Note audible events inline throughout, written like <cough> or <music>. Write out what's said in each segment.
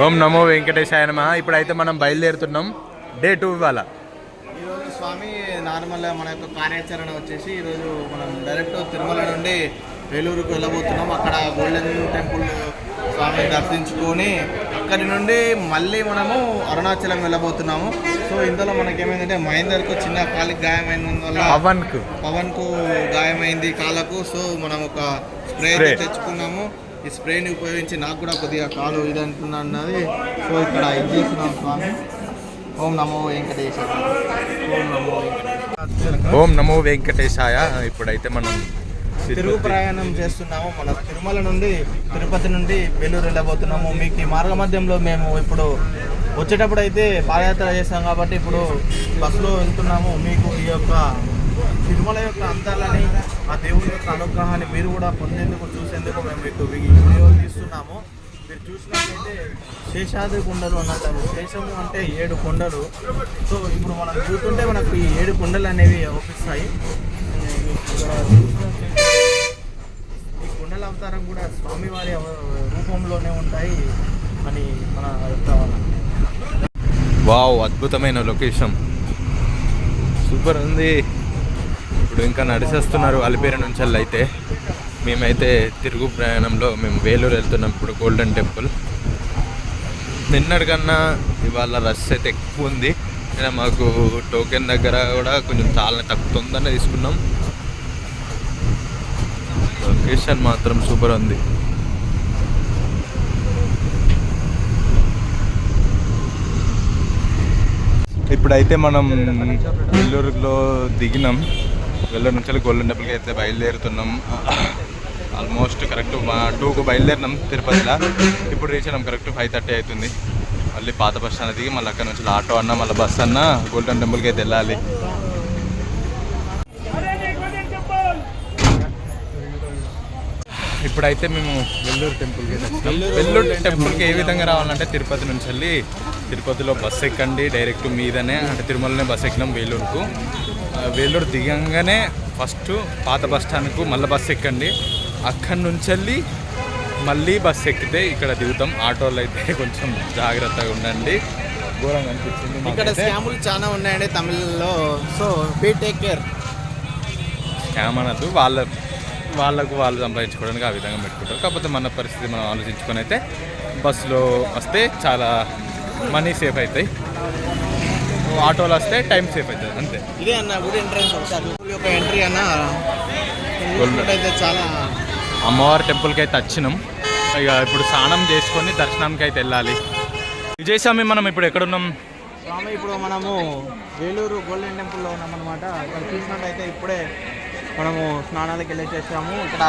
ఓం నమో వెంకటేశాయ నమ. ఇప్పుడైతే మనం బయలుదేరుతున్నాం. డే టూ ఇవాళ. ఈరోజు స్వామి నార్మల్గా మన యొక్క కార్యాచరణ వచ్చేసి ఈరోజు మనం డైరెక్ట్ తిరుమల నుండి వేలూరుకు వెళ్ళబోతున్నాం. అక్కడ గోల్డెన్ టెంపుల్ స్వామిని దర్శించుకొని అక్కడి నుండి మళ్ళీ మనము అరుణాచలం వెళ్ళబోతున్నాము. సో ఇందులో మనకేమైందంటే మహేందర్కు చిన్న కాలికి గాయమైనందువల్ల పవన్కు. పవన్కు గాయమైంది కాళ్ళకు. సో మనం ఒక స్ప్రే. తెచ్చుకున్నాము. ఈ స్ప్రేని ఉపయోగించి నాకు కూడా కొద్దిగా కాలు ఇది అంటున్నా అన్నది. సో ఇక్కడ ఇది చేస్తున్నాం స్వామి. ఓం నమో వెంకటేశ్వర ఓం నమో ఓం నమో వెంకటేశాయ. ఇప్పుడైతే మనం తిరుగు ప్రయాణం చేస్తున్నాము. మన తిరుమల నుండి తిరుపతి నుండి వేలూరు వెళ్ళబోతున్నాము. మీకు ఈ మార్గ మధ్యంలో మేము ఇప్పుడు వచ్చేటప్పుడు అయితే పాదయాత్ర చేస్తాం కాబట్టి ఇప్పుడు బస్సులో వెళ్తున్నాము. మీకు ఈ యొక్క తిరుమల యొక్క అందాలని ఆ దేవుని యొక్క అనుగ్రహాన్ని మీరు కూడా పొందేందుకు చూసేందుకు మేము మీకు ఈ తీస్తున్నాము. మీరు చూసినట్లయితే శేషాద్రి కొండలు అని అంటారు శేషము అంటే ఏడు కొండలు. సో ఇప్పుడు మనం చూస్తుంటే మనకు ఈ ఏడు కొండలు అనేవి అవుపిస్తాయి ఈ కొండల అవతారం కూడా స్వామివారి రూపంలోనే ఉంటాయి. అని మన యొక్క వావ్ అద్భుతమైన లొకేషన్. సూపర్ ఉంది. ఇప్పుడు ఇంకా నడిచేస్తున్నారు అలిపేర నుంచి అయితే. మేమైతే తిరుగు ప్రయాణంలో మేము వేలూరు వెళ్తున్నాం ఇప్పుడు గోల్డెన్ టెంపుల్ నిన్నటి కన్నా ఇవాళ రష్ అయితే ఎక్కువ ఉంది. మాకు టోకెన్ దగ్గర కూడా కొంచెం చాలా తక్కువ తొందరనే తీసుకున్నాం. లొకేషన్ మాత్రం సూపర్ ఉంది. ఇప్పుడైతే మనం వెల్లూరులో దిగినాం. వెల్లూరు నుంచి గోల్డెన్ టెంపుల్కి అయితే బయలుదేరుతున్నాం. ఆల్మోస్ట్ కరెక్ట్ టూకు బయలుదేరినాం తిరుపతిలో. ఇప్పుడు రీచ్ అయినాం కరెక్ట్ ఫైవ్ థర్టీ అవుతుంది. మళ్ళీ పాత బస్ స్టాండ్ దిగి మళ్ళీ అక్కడ నుంచి ఆటో అన్న మళ్ళీ బస్ అన్న గోల్డెన్ టెంపుల్కి అయితే వెళ్ళాలి. ఇప్పుడైతే మేము వెల్లూరు టెంపుల్కి అయితే వెల్లూరు టెంపుల్కి ఏ విధంగా రావాలంటే తిరుపతి నుంచి వెళ్ళి తిరుపతిలో బస్సు ఎక్కండి డైరెక్ట్ మీదనే అంటే తిరుమలనే బస్సు ఎక్కినాం వేలూరుకు. వేలూరు దిగంగానే ఫస్ట్ పాత బస్ స్టాండ్కు మళ్ళీ బస్సు ఎక్కండి. అక్కడి నుంచి వెళ్ళి మళ్ళీ బస్సు ఎక్కితే ఇక్కడ దిగుతాం. ఆటోలు అయితే <laughs> కొంచెం జాగ్రత్తగా ఉండండి. ఘోరంగా అనిపించింది ఇక్కడ. స్కాములు చాలా ఉన్నాయండి తమిళ్ళో. So be take care scam అనద్దు. వాళ్ళ వాళ్ళకు వాళ్ళు సంపాదించుకోవడానికి ఆ విధంగా పెట్టుకుంటారు. కాకపోతే మన పరిస్థితి మనం ఆలోచించుకొని అయితే బస్సులో వస్తే చాలా మనీ సేఫ్ అవుతాయి. ఆటోలో వస్తే టైం సేఫ్ అవుతుంది అంతే. ఇదే అన్న గుడి ఎంట్రన్స్ ఒకసారి. యొక్క ఎంట్రీ అన్న అయితే చాలా అమ్మవారి టెంపుల్కి అయితే వచ్చినాం. ఇక ఇప్పుడు స్నానం చేసుకొని దర్శనానికి అయితే వెళ్ళాలి. విజయస్వామి మనం ఇప్పుడు ఎక్కడున్నాం స్వామి ఇప్పుడు మనము వేలూరు గోల్డెన్ టెంపుల్లో ఉన్నామన్నమాట. ఇక్కడ చూసినట్టయితే ఇప్పుడే మనము స్నానాలకు వెళ్ళేసేసాము. ఇక్కడ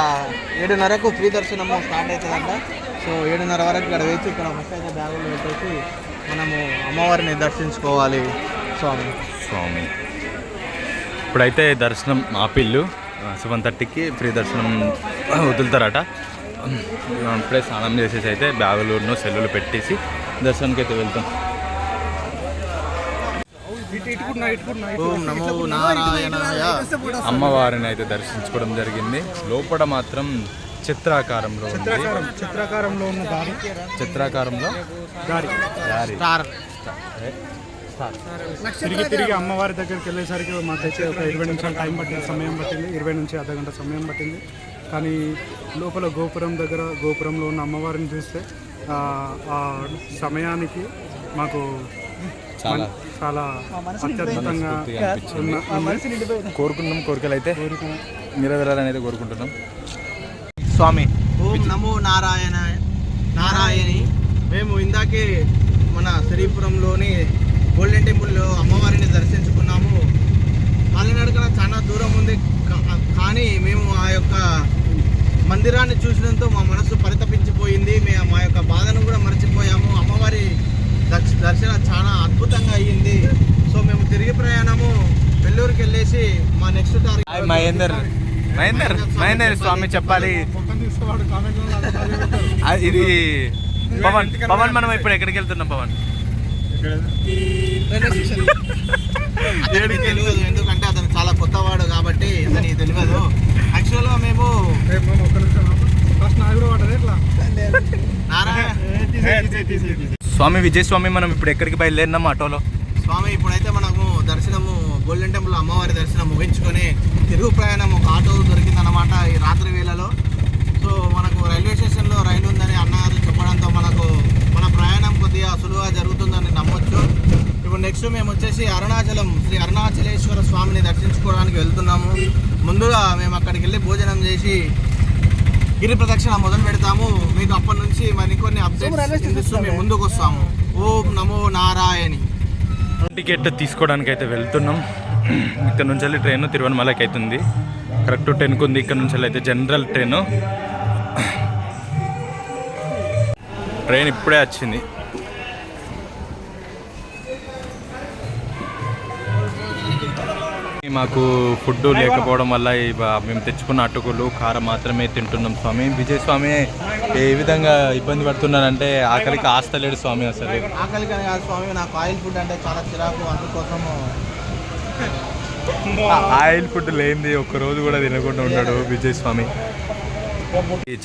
ఏడున్నరకు ఫ్రీ దర్శనము స్టార్ట్ అవుతుందంట. సో ఏడున్నర వరకు ఇక్కడ వేచి ఇక్కడ ఫస్ట్ అయితే బ్యాగులు పెట్టేసి మనము అమ్మవారిని దర్శించుకోవాలి. స్వామి. స్వామి. ఇప్పుడైతే దర్శనం ఆపిల్లు సెవెన్ థర్టీకి ఫ్రీ దర్శనం వదులుతారట. ఇప్పుడే స్నానం చేసేసి అయితే బ్యాగులు సెల్లులు పెట్టేసి దర్శనానికి అయితే వెళ్తాం. ఓం నమో నారాయణాయ. అమ్మవారిని అయితే దర్శించుకోవడం జరిగింది. లోపల మాత్రం చిత్రాకారంలో చిత్రాకారంలో ఉన్న దారి. చిత్రాకారంలో దారి. దారి. స్టార్. తిరిగి తిరిగి అమ్మవారి దగ్గరికి వెళ్ళేసరికి మాకైతే ఒక ఇరవై నిమిషాలు టైం పట్టింది సమయం పట్టింది ఇరవై నుంచి అర్ధ గంట సమయం పట్టింది. కానీ లోపల గోపురం దగ్గర గోపురంలో ఉన్న అమ్మవారిని చూస్తే ఆ, ఆ సమయానికి మాకు చాలా. చాలా అత్యద్భుతంగా. కోరుకున్నాం కోరికలు అయితే నెరవేరాలని అయితే కోరుకుంటున్నాం. స్వామి ఓం నమో నారాయణ నారాయణి. మేము ఇందాకే మన శ్రీపురంలోని గోల్డెన్ టెంపుల్లో అమ్మవారిని దర్శించుకున్నాము. కాలినడకన చాలా దూరం ఉంది. కానీ మేము ఆ యొక్క మందిరాన్ని చూసినంతో మా మనసు పరితపించిపోయింది. మేము మా యొక్క బాధను కూడా మర్చిపోయాము. అమ్మవారి దర్శ- దర్శనం చాలా అద్భుతంగా అయ్యింది. సో మేము తిరిగి ప్రయాణము వెల్లూరుకి వెళ్ళేసి మా నెక్స్ట్ టార్గెట్ మహేందర్. మహేందర్ మహేందర్ స్వామి చెప్పాలి. ఇది పవన్ పవన్ మనం ఇప్పుడు ఎక్కడికి వెళ్తున్నాం పవన్? తెలియదు ఎందుకంటే అతను చాలా కొత్తవాడు కాబట్టి అతనికి తెలియదు. యాక్చువల్గా మేము స్వామి విజయ్ స్వామి మనం ఇప్పుడు ఎక్కడికి బయలుదేరినాం ఆటోలో? స్వామి ఇప్పుడైతే మనము దర్శనము గోల్డెన్ టెంపుల్ అమ్మవారి దర్శనం ముగించుకొని తిరుగు ప్రయాణం ఒక ఆటో దొరికిందన్నమాట ఈ రాత్రి వేళలో. సో మనకు రైల్వే స్టేషన్లో రైలు ఉందని అన్నగారు చెప్పడంతో మనకు మన ప్రయాణం కొద్దిగా సులువుగా జరుగుతుందని నమ్మొచ్చు. ఇప్పుడు నెక్స్ట్ మేము వచ్చేసి అరుణాచలం శ్రీ అరుణాచలేశ్వర స్వామిని దర్శించుకోవడానికి వెళ్తున్నాము. ముందుగా మేము అక్కడికి వెళ్ళి భోజనం చేసి గిరి ప్రదక్షిణ మొదలు పెడతాము. మీకు అప్పటి నుంచి మరికొన్ని అప్డేట్స్ మేము ముందుకు వస్తాము. ఓం నమో నారాయణి. టికెట్ తీసుకోవడానికి అయితే వెళ్తున్నాం. ఇక్కడ నుంచి వెళ్ళి ట్రైన్ తిరువనమలకి అవుతుంది. కరెక్ట్ టెన్కి ఉంది ఇక్కడ నుంచి వెళ్ళి అయితే జనరల్ ట్రైన్. ట్రైన్ ఇప్పుడే వచ్చింది. మాకు ఫుడ్ లేకపోవడం వల్ల మేము తెచ్చుకున్న అటుకులు కారం మాత్రమే తింటున్నాం స్వామి. విజయ్ స్వామి ఏ విధంగా ఇబ్బంది పడుతున్నారంటే ఆకలికి ఆస్తలేడు స్వామి అసలు. ఆకలికని కాదు స్వామి నాకు ఆయిల్ ఫుడ్ అంటే చాలా చిరాకు. అందుకోసము ఆయిల్ ఫుడ్ లేనిది ఒక్క రోజు కూడా తినకుండా ఉన్నాడు విజయ్ స్వామి.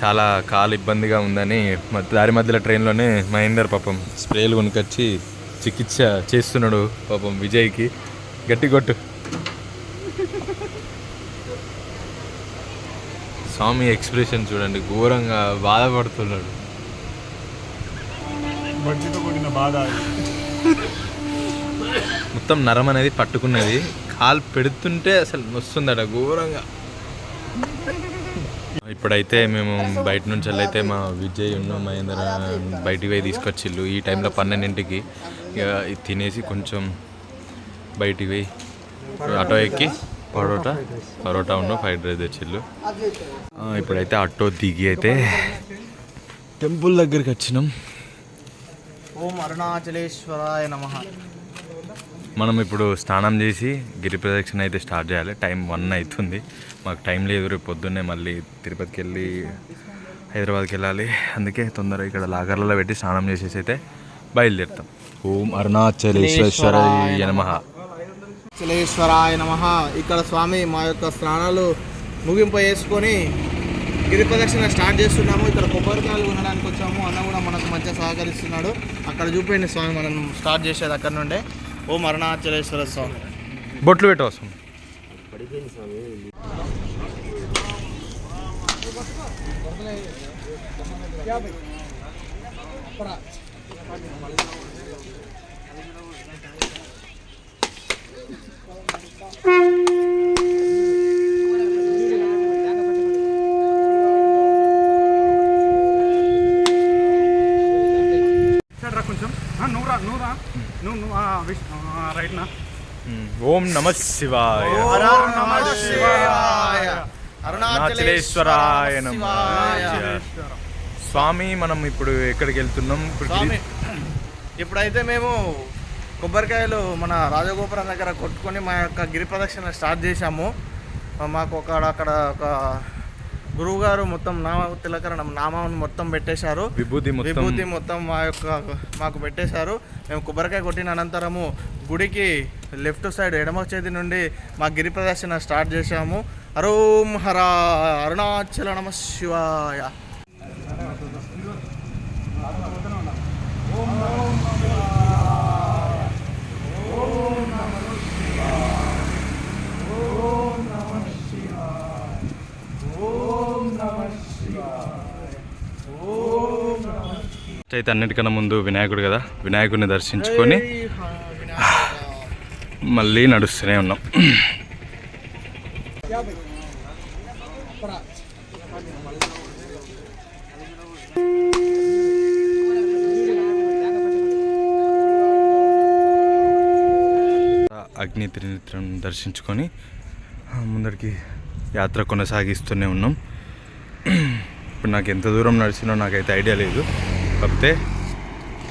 చాలా కాలు ఇబ్బందిగా ఉందని దారి మధ్యలో ట్రైన్లోనే మహేందర్ పాపం స్ప్రేలు కొనుకొచ్చి చికిత్స చేస్తున్నాడు పాపం విజయ్కి. గట్టి కొట్టు. స్వామి ఎక్స్ప్రెషన్ చూడండి ఘోరంగా బాధపడుతున్నాడు. మొత్తం నరం అనేది పట్టుకున్నది. కాలు పెడుతుంటే అసలు వస్తుందట ఘోరంగా. ఇప్పుడైతే మేము బయట నుంచి అయితే మా విజయ్ ఉన్న మహేందర్ బయటికి పోయి తీసుకొచ్చిళ్ళు. ఈ టైంలో పన్నెండింటికి ఇక తినేసి కొంచెం బయటికి పోయి ఆటో ఎక్కి పరోటా పరోటా ఉన్న ఫ్రైడ్ రైస్ తెచ్చిళ్ళు. ఇప్పుడైతే ఆటో దిగి అయితే టెంపుల్ దగ్గరికి వచ్చినాం. ఓం అరుణాచలేశ్వరాయ నమ. మనం ఇప్పుడు స్నానం చేసి గిరి ప్రదక్షిణ అయితే స్టార్ట్ చేయాలి. టైం వన్ అవుతుంది. మాకు టైం లేదు రేపు పొద్దున్నే మళ్ళీ తిరుపతికి వెళ్ళి హైదరాబాద్కి వెళ్ళాలి. అందుకే తొందరగా ఇక్కడ లాగర్లలో పెట్టి స్నానం చేసేసి అయితే బయలుదేరుతాం. ఓం అరుణాచలేశ్వరాయ నమ. అరుణాచలేశ్వరాయ నమ. ఇక్కడ స్వామి మా యొక్క స్నానాలు ముగింపు చేసుకొని గిరి ప్రదక్షిణ స్టార్ట్ చేస్తున్నాము. ఇక్కడ కొబ్బరికాయలు కొనడానికి వచ్చాము. అన్న కూడా మనకు మంచిగా సహకరిస్తున్నాడు. అక్కడ చూపించండి స్వామి మనం స్టార్ట్ చేసేది అక్కడ నుండే. ఓం అరుణాచలేశ్వర స్వామి. బొట్లు పెట్టవసం సరే రా కొంచెం. ఆ, నువ్వు రా నువ్వు రా. నువ్వు నువ్వు ఆ, విష్- ఆ, రైట్ నా ఓం నమ శివాయ హర హర నమః శివాయ. అరుణాచలేశ్వరాయ నమః. స్వామి మనం ఇప్పుడు ఎక్కడికి వెళ్తున్నాం ఇప్పుడు ఇప్పుడైతే మేము కొబ్బరికాయలు మన రాజగోపురం దగ్గర కొట్టుకొని మా యొక్క గిరి ప్రదక్షిణ స్టార్ట్ చేశాము. మాకు ఒక అక్కడ ఒక గురువు గారు మొత్తం నామ తిలకరణం నామం మొత్తం పెట్టేశారు. విభూతి విభూతి మొత్తం మా యొక్క మాకు పెట్టేశారు. మేము కొబ్బరికాయ కొట్టిన అనంతరము గుడికి లెఫ్ట్ సైడ్ ఎడమ చేతి నుండి మా గిరి ప్రదర్శన స్టార్ట్ చేశాము. హరోం హర అరుణాచల నమ శివాయ. అయితే అన్నిటికన్నా ముందు వినాయకుడు కదా వినాయకుడిని దర్శించుకొని మళ్ళీ నడుస్తూనే ఉన్నాం. అగ్ని త్రినేత్రం దర్శించుకొని ముందరికి యాత్ర కొనసాగిస్తూనే ఉన్నాం. ఇప్పుడు నాకు ఎంత దూరం నడిచినో నాకైతే ఐడియా లేదు. తప్పితే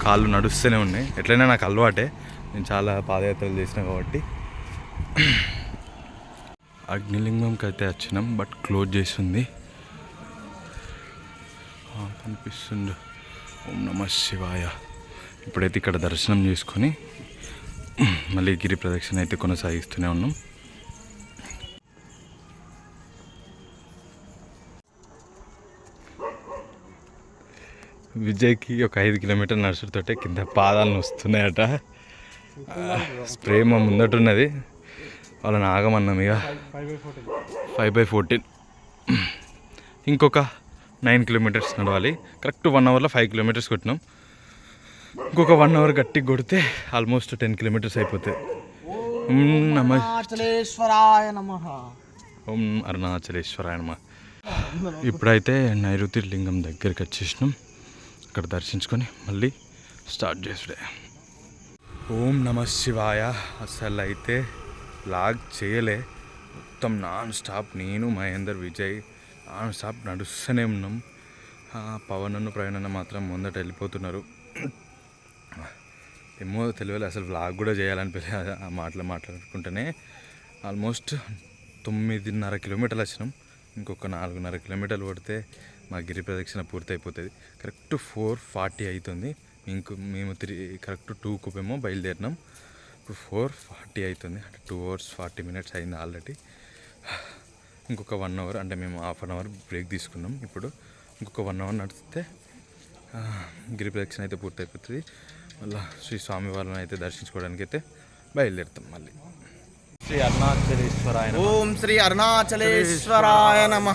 కాళ్ళు నడుస్తూనే ఉన్నాయి. ఎట్లయినా నాకు అలవాటే. నేను చాలా పాదయాత్రలు చేసిన కాబట్టి. అగ్నిలింగంకి అయితే వచ్చినాం బట్ క్లోజ్ చేసింది. కనిపిస్తుంది ఓం నమ శివాయ. ఇప్పుడైతే ఇక్కడ దర్శనం చేసుకొని మళ్ళీ గిరి ప్రదక్షిణ అయితే కొనసాగిస్తూనే ఉన్నాం. విజయ్కి ఒక ఐదు కిలోమీటర్ నడుచుతోటే కింద పాదాలు వస్తున్నాయట స్ప్రే మా ముందట ఉన్నది వాళ్ళని ఆగమన్నాం ఇక. Five by fourteen. ఇంకొక నైన్ కిలోమీటర్స్ నడవాలి. కరెక్ట్ వన్ అవర్లో ఫైవ్ కిలోమీటర్స్ కొట్టినాం. ఇంకొక వన్ అవర్ గట్టి కొడితే ఆల్మోస్ట్ టెన్ కిలోమీటర్స్ అయిపోతాయి. నమ అరుణాచలేశ్వరాయ నమః. ఓం అరుణాచలేశ్వరాయ నమ. ఇప్పుడైతే నైరుతి లింగం దగ్గరికి వచ్చేసినాం. అక్కడ దర్శించుకొని మళ్ళీ స్టార్ట్ చేసుడే ఓం నమ శివాయ. అసలు అయితే లాగ్ చేయలే. మొత్తం నాన్ స్టాప్ నేను మహేందర్ విజయ్ నాన్ స్టాప్ నడుస్తూనే ఉన్నాం. ఆ, పవన్ మాత్రం ముందట వెళ్ళిపోతున్నారు. ఏమో తెలియదు అసలు వ్లాగ్ కూడా చేయాలనిపించే ఆ మాటలు మాట్లాడుకుంటేనే. ఆల్మోస్ట్ తొమ్మిదిన్నర కిలోమీటర్లు వచ్చినాం. ఇంకొక నాలుగున్నర కిలోమీటర్లు పడితే మా గిరి ప్రదక్షిణ పూర్తి అయిపోతుంది కరెక్ట్ ఫోర్ ఫార్టీ అవుతుంది ఇంకో మేము త్రీ కరెక్ట్ టూకు ఏమో బయలుదేరినాం. ఇప్పుడు ఫోర్ ఫార్టీ అవుతుంది అంటే టూ అవర్స్ ఫార్టీ మినిట్స్ అయింది ఆల్రెడీ. ఇంకొక వన్ అవర్ అంటే మేము హాఫ్ అన్ అవర్ బ్రేక్ తీసుకున్నాం. ఇప్పుడు ఇంకొక వన్ అవర్ నడిస్తే గిరి ప్రదక్షిణ అయితే పూర్తి అయిపోతుంది మళ్ళీ శ్రీ స్వామి వారిని అయితే దర్శించుకోవడానికి అయితే బయలుదేరుతాం మళ్ళీ. శ్రీ అరుణాచలేశ్వరాయ ఓం శ్రీ అరుణాచలేశ్వరాయ నమ.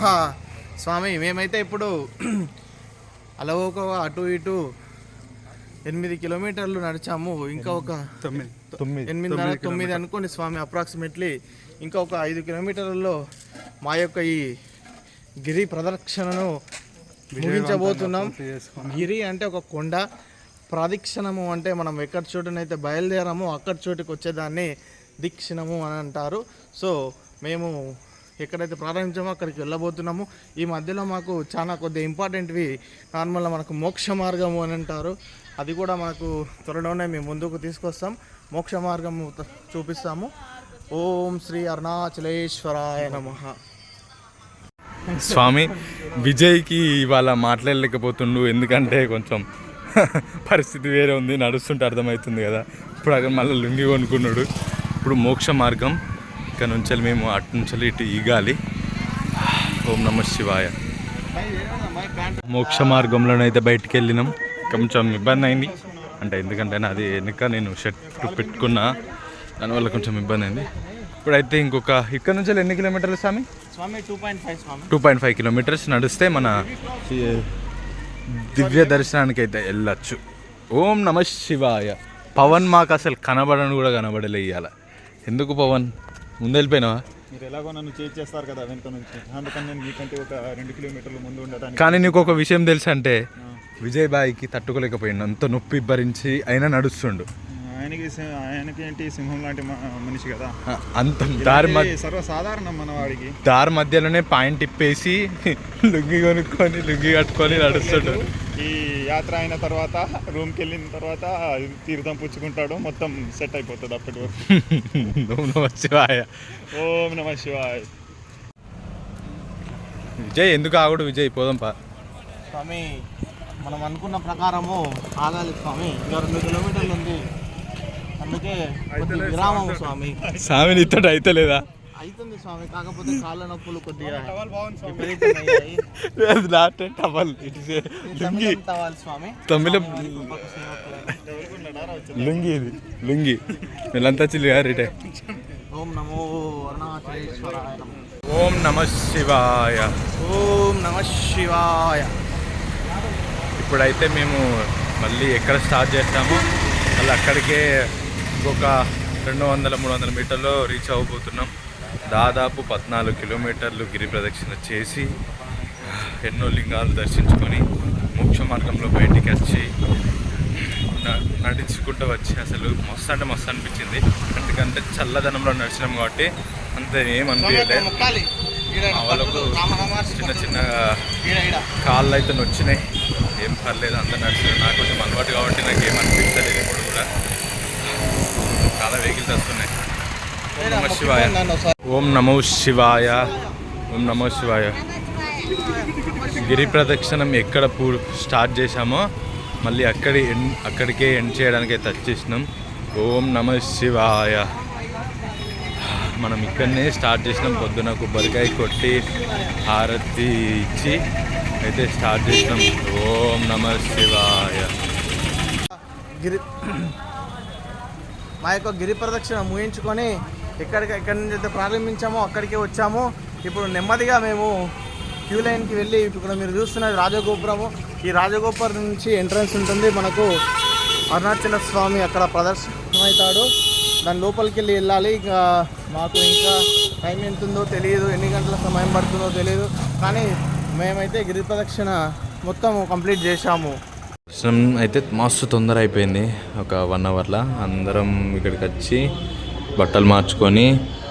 స్వామి మేమైతే ఇప్పుడు అలవోక అటు ఇటు ఎనిమిది కిలోమీటర్లు నడిచాము. ఇంకా ఒక తొమ్మిది. తొమ్మిది. ఎనిమిదిన్నర తొమ్మిది అనుకోండి స్వామి అప్రాక్సిమేట్లీ ఇంకా ఒక ఐదు కిలోమీటర్లలో మా యొక్క ఈ గిరి ప్రదక్షిణను ముగించబోతున్నాం. గిరి అంటే ఒక కొండ. ప్రదక్షిణము అంటే మనం ఎక్కడి చోటునైతే బయలుదేరామో అక్కడి చోటుకి వచ్చేదాన్ని దీక్షిణము అని అంటారు. సో మేము ఎక్కడైతే ప్రారంభించామో అక్కడికి వెళ్ళబోతున్నాము. ఈ మధ్యలో మాకు చాలా కొద్దిగా ఇంపార్టెంట్వి నార్మల్గా మనకు మోక్ష మార్గము అని అంటారు. అది కూడా మనకు త్వరలోనే మేము ముందుకు తీసుకొస్తాం. మోక్ష మార్గము చూపిస్తాము. ఓం శ్రీ అరుణాచలేశ్వరాయ నమ. స్వామి విజయ్కి ఇవాళ మాట్లాడలేకపోతుండు. ఎందుకంటే కొంచెం <laughs> పరిస్థితి వేరే ఉంది. నడుస్తుంటే అర్థమవుతుంది కదా. ఇప్పుడు అక్కడ మళ్ళీ లుంగి కొనుక్కున్నాడు. ఇప్పుడు మోక్ష మార్గం. ఇక్కడ నుంచి మేము అటు నుంచి ఇటు ఈగాలి. ఓం నమ శివాయ. మోక్ష మార్గంలోనైతే బయటికి వెళ్ళినాం. కొంచెం ఇబ్బంది అయింది. అంటే ఎందుకంటే నాది వెనుక నేను షర్ట్ పెట్టుకున్నా దానివల్ల కొంచెం ఇబ్బంది అయింది. ఇప్పుడైతే ఇంకొక ఇక్కడ నుంచి ఎన్ని కిలోమీటర్లు స్వామి? స్వామి టూ పాయింట్ ఫైవ్ స్వామి. టూ పాయింట్ ఫైవ్ కిలోమీటర్స్ నడిస్తే మన దివ్య దర్శనానికి అయితే వెళ్ళచ్చు. ఓం నమ శివాయ. పవన్ మాకు అసలు కనబడని కూడా కనబడలే ఇవాళ ఎందుకు పవన్? ముందు వెళ్ళిపోయినావా? మీరు ఎలాగో నన్ను చేజ్ చేస్తారు కదా వెనుక నుంచి. అందుకని నేను మీకంటే ఒక రెండు కిలోమీటర్ల ముందు కానీ నీకు ఒక విషయం తెలుసు అంటే విజయ్ బాయికి తట్టుకోలేకపోయిండు. అంత నొప్పి భరించి అయినా నడుస్తుండు. ఆయనకి ఆయనకి ఏంటి సింహం లాంటి మ- మనిషి కదా. అంత దారి సర్వసాధారణం మన వాడికి. దారి మధ్యలోనే పాయింట్ ఇప్పేసి <laughs> లుంగి కొనుక్కొని లుంగి కట్టుకొని నడుస్తుండు. ఈ యాత్ర అయిన తర్వాత రూమ్కి వెళ్ళిన తర్వాత తీర్థం పుచ్చుకుంటాడు. మొత్తం సెట్ అయిపోతుంది అప్పటి వరకు. <laughs> ఓం నమ శివాయ. ఓం నమ శివాయ్. విజయ్ ఎందుకు ఆగుడు విజయ్? పోదాంపా స్వామి మనం అనుకున్న ప్రకారము ఆగాలి స్వామి. ఇంకా రెండు కిలోమీటర్లు ఉంది. అందుకే విరామం స్వామి. స్వామి నీతో అయితే లేదా అవుతుంది స్వామి కాకపోతే కాళ్ళ నొప్పులు కొద్దిగా not towel it is lungi. తవ్వాలి స్వామి. తమిళం. లుంగి ఇది లుంగి. వీళ్ళంతా చిల్లిగా రిటే ఓం నమో అరుణాచలేశ్వరాయ నమః. ఓం నమ శివాయ. ఓం నమ శివాయ. ఇప్పుడైతే మేము మళ్ళీ ఎక్కడ స్టార్ట్ చేస్తామో మళ్ళీ అక్కడికే ఇంకొక రెండు వందల మూడు వందల మీటర్లో రీచ్ అవ్వబోతున్నాం. దాదాపు పద్నాలుగు కిలోమీటర్లు గిరి ప్రదక్షిణ చేసి ఎన్నో లింగాలు దర్శించుకొని మోక్ష మార్గంలో బయటికి వచ్చి నడుచుకుంటూ వచ్చి అసలు మస్తు అంటే మస్తు అనిపించింది. ఎందుకంటే చల్లదనంలో నడిచినాం కాబట్టి అంత ఏం స్వామి అక్కడ అనిపించలేదు మొక్కాలి ఈడ మా వాళ్ళకు చిన్న చిన్న కాళ్ళు అయితే నొచ్చినాయి. ఏం పర్లేదు అంత నడిచిన నాకు కొంచెం అలవాటు కాబట్టి నాకు ఏం శివాయ. ఓం నమో శివాయ. ఓం నమో శివాయ. గిరి ప్రదక్షిణం ఎక్కడ పూ స్టార్ట్ చేశామో మళ్ళీ అక్కడి ఎండ్ అక్కడికే ఎండ్ చేయడానికి టచ్ ఓం నమ శివాయ. మనం ఇక్కడనే స్టార్ట్ చేసినాం. పొద్దున కొబ్బరికాయ కొట్టి హారతి ఇచ్చి అయితే స్టార్ట్ చేసినాం. ఓం నమ శివాయ. గిరి మా యొక్క గిరి ప్రదక్షిణ ముగించుకొని ఎక్కడికి ఎక్కడి నుంచి అయితే ప్రారంభించామో అక్కడికే వచ్చాము. ఇప్పుడు నెమ్మదిగా మేము క్యూ లైన్కి వెళ్ళి ఇప్పుడు మీరు చూస్తున్నది రాజగోపురము. ఈ రాజగోపురం నుంచి ఎంట్రన్స్ ఉంటుంది. మనకు అరుణాచల స్వామి అక్కడ ప్రదర్శనమవుతాడు. దాని లోపలికి వెళ్ళి వెళ్ళాలి. ఇంకా మాకు ఇంకా టైం ఎంత ఉందో తెలియదు. ఎన్ని గంటల సమయం పడుతుందో తెలియదు. కానీ మేమైతే గిరి ప్రదక్షిణ మొత్తం కంప్లీట్ చేశాము. దర్శనం అయితే మస్తు తొందర అయిపోయింది. ఒక వన్ అవర్లో అందరం ఇక్కడికి వచ్చి బట్టలు మార్చుకొని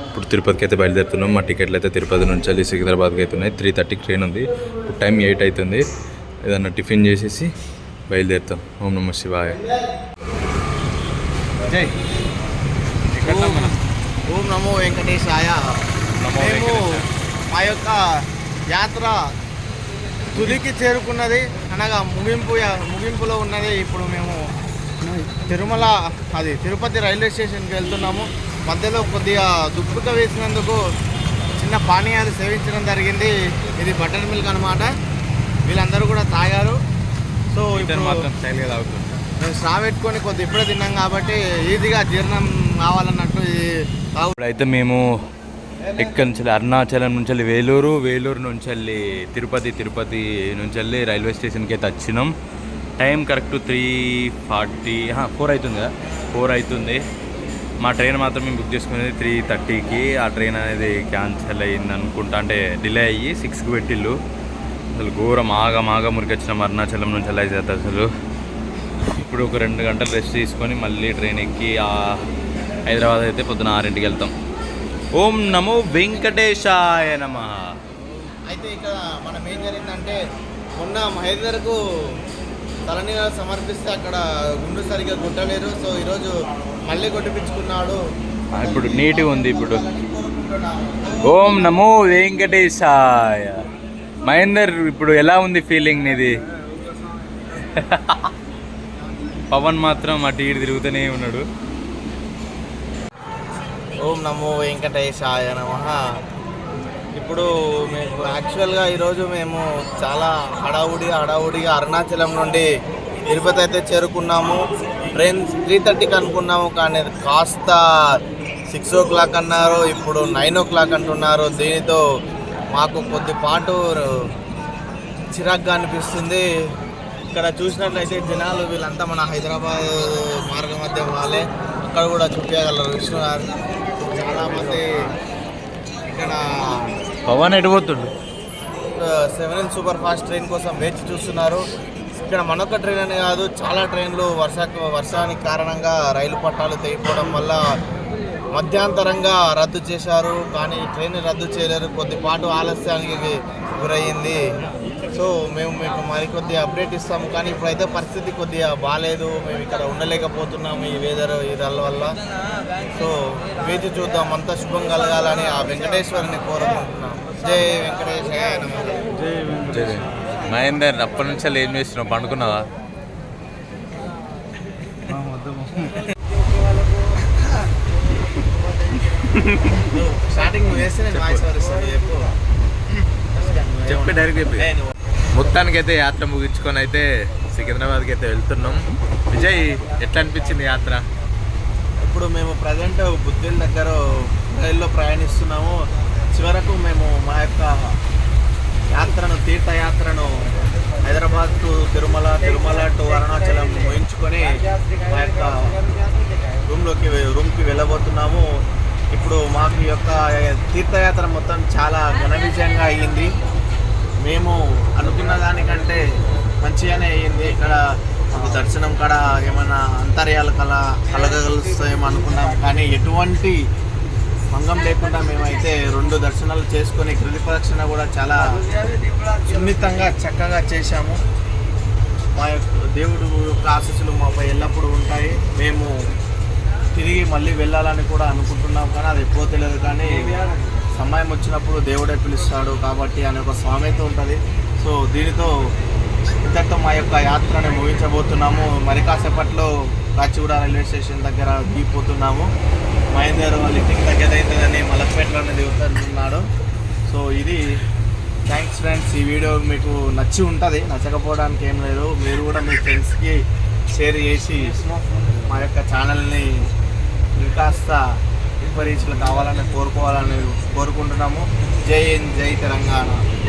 ఇప్పుడు తిరుపతికి అయితే బయలుదేరుతున్నాం. మా టికెట్లు అయితే తిరుపతి నుంచి వెళ్ళి సికింద్రాబాద్కి అవుతున్నాయి. త్రీ థర్టీకి ట్రైన్ ఉంది. ఇప్పుడు టైం ఎయిట్ అవుతుంది. ఏదన్నా టిఫిన్ చేసేసి బయలుదేరుతాం. ఓం నమ శివాయ. జై. ఓం నమో వెంకటేశాయ. నమో మేము. మా యొక్క యాత్ర తుదికి చేరుకున్నది. అనగా ముగింపు ముగింపులో ఉన్నది ఇప్పుడు మేము తిరుమల అది తిరుపతి రైల్వే స్టేషన్కి వెళ్తున్నాము. మధ్యలో కొద్దిగా దుప్పుక వేసినందుకు చిన్న పానీయాలు సేవించడం జరిగింది. ఇది బటర్ మిల్క్ అనమాట వీళ్ళందరూ కూడా తాగారు. సో ఇప్పుడు మాత్రం స్టైల్గా తాగుతుంది మేము స్ట్రా పెట్టుకొని కొద్ది ఇప్పుడే తిన్నాం కాబట్టి ఈజీగా జీర్ణం కావాలన్నట్టు ఇప్పుడైతే మేము ఇక్కడి నుంచి అరుణాచలం నుంచి వెళ్ళి వేలూరు వేలూరు నుంచి వెళ్ళి తిరుపతి తిరుపతి నుంచి వెళ్ళి రైల్వే స్టేషన్కి అయితే వచ్చినాం. Time correct three forty four అవుతుంది కదా? ఫోర్ అవుతుంది. మా ట్రైన్ మాత్రం మేము బుక్ చేసుకునేది త్రీ థర్టీకి ఆ ట్రైన్ అనేది క్యాన్సిల్ అయ్యింది అనుకుంటా. అంటే డిలే అయ్యి సిక్స్కి పెట్టిల్లు అసలు ఘోరం. ఆగా మాగ మురికొచ్చినాం అరుణాచలం నుంచి అలా అయితే అసలు. ఇప్పుడు ఒక రెండు గంటలు రెస్ట్ తీసుకొని మళ్ళీ ట్రైన్ ఎక్కి హైదరాబాద్ అయితే పొద్దున ఆరింటికి వెళ్తాం. ఓం నమో వెంకటేశాయ నమ. అయితే ఇక్కడ మనం ఏం జరిగిందంటే మొన్న మహేందర్కు తలనీళ్ళు సమర్పిస్తే అక్కడ గుండు సరిగ్గా కొట్టలేరు సో ఈరోజు మళ్ళీ కొట్టిపించుకున్నాడు. ఇప్పుడు నీట్గా ఉంది ఇప్పుడు. ఓం నమో వెంకటేశాయ. మహేందర్ ఇప్పుడు ఎలా ఉంది ఫీలింగ్ నీది? <laughs> పవన్ మాత్రం అటు ఇటు తిరుగుతూనే ఉన్నాడు. ఓం నమో వెంకటేశాయ నమ. ఇప్పుడు మేము యాక్చువల్గా ఈరోజు మేము చాలా హడావుడి హడావుడిగా అరుణాచలం నుండి తిరుపతి అయితే చేరుకున్నాము. ట్రైన్ త్రీ థర్టీకి అనుకున్నాము కానీ కాస్త సిక్స్ ఓ క్లాక్ అన్నారు ఇప్పుడు నైన్ ఓ క్లాక్ అంటున్నారు. దీనితో మాకు కొద్దిపాటు చిరాగ్గా అనిపిస్తుంది. ఇక్కడ చూసినట్లయితే జనాలు వీళ్ళంతా మన హైదరాబాద్ మార్గ మధ్య వాళ్ళే. అక్కడ కూడా చూపించగలరు. విష్ణు గారు చాలామంది ఇక్కడ పవన్ ఎటు పోతుండు? సెవెన్ సూపర్ ఫాస్ట్ ట్రైన్ కోసం వేచి చూస్తున్నారు. ఇక్కడ మనొక్క ట్రైన్ అని కాదు చాలా ట్రైన్లు వర్ష వర్షానికి కారణంగా రైలు పట్టాలు తెగిపోవడం వల్ల మధ్యాంతరంగా రద్దు చేశారు. కానీ ట్రైన్ రద్దు చేయలేరు. కొద్దిపాటు ఆలస్యానికి గురయ్యింది సో మేము మీకు మరికొద్ది అప్డేట్ ఇస్తాము. కానీ ఇప్పుడైతే పరిస్థితి కొద్దిగా బాగాలేదు మేము ఇక్కడ ఉండలేకపోతున్నాము ఈ వెదర్ ఈ రల్ల వల్ల. సో వేచి చూద్దాం. అంతా శుభం కలగాలని ఆ వెంకటేశ్వరుని కోరుకుంటున్నాం. జై వెంకటేశ్వర నమః. మహేందర్ అప్పటి నుంచి ఏం చేస్తున్నావు? పండుకున్నావా? స్టార్టింగ్ నువ్వు వేస్తే నేను వాయిస్ చెప్పి. డైరెక్ట్ చెప్పి. మొత్తానికి అయితే యాత్ర ముగించుకొని అయితే సికింద్రాబాద్కి అయితే వెళ్తున్నాం. విజయ్ ఎట్లా అనిపించింది యాత్ర? ఇప్పుడు మేము ప్రజెంట్ బుద్ధుల దగ్గర రైల్లో ప్రయాణిస్తున్నాము. చివరకు మేము మా యొక్క యాత్రను తీర్థయాత్రను హైదరాబాద్ టు తిరుమల తిరుమల టు అరుణాచలం ముగించుకొని మా యొక్క రూమ్లోకి రూమ్కి వెళ్ళబోతున్నాము. ఇప్పుడు మాకు ఈ యొక్క తీర్థయాత్ర మొత్తం చాలా ఘన విజయంగా అయ్యింది మేము అనుకున్న దానికంటే మంచిగానే అయ్యింది. ఇక్కడ మాకు దర్శనం కాడ ఏమైనా అంతర్యాలు కల కలగలుస్తాయేమో అనుకున్నాం. కానీ ఎటువంటి భంగం లేకుండా మేమైతే రెండు దర్శనాలు చేసుకొని కృతి ప్రదక్షిణ కూడా చాలా సున్నితంగా చక్కగా చేశాము. మా యొక్క దేవుడు యొక్క ఆశీస్సులు మాపై ఎల్లప్పుడూ ఉంటాయి. మేము తిరిగి మళ్ళీ వెళ్ళాలని కూడా అనుకుంటున్నాం. కానీ అది ఎప్పుడో తెలియదు కానీ సమయం వచ్చినప్పుడు దేవుడే పిలుస్తాడు కాబట్టి అనే ఒక సామెత ఉంటుంది. సో దీనితో ఇంతటితో మా యొక్క యాత్రని ముగించబోతున్నాము. మరి కాసేపట్లో కాచిగూడ రైల్వే స్టేషన్ దగ్గర దిగిపోతున్నాము. మహేందర్ వాళ్ళ ఇంటికి దగ్గర అవుతుందని మలక్పేటలోనే దిగుతున్నాడు సో ఇది థ్యాంక్స్ ఫ్రెండ్స్. ఈ వీడియో మీకు నచ్చి ఉంటుంది. నచ్చకపోవడానికి ఏం లేదు. మీరు కూడా మీ ఫ్రెండ్స్కి షేర్ చేసి మా యొక్క ఛానల్ని ఇంకాస్త ఇంపరీచ్లు కావాలని కోరుకోవాలని కోరుకుంటున్నాము. జై హింద్ జై తెలంగాణ.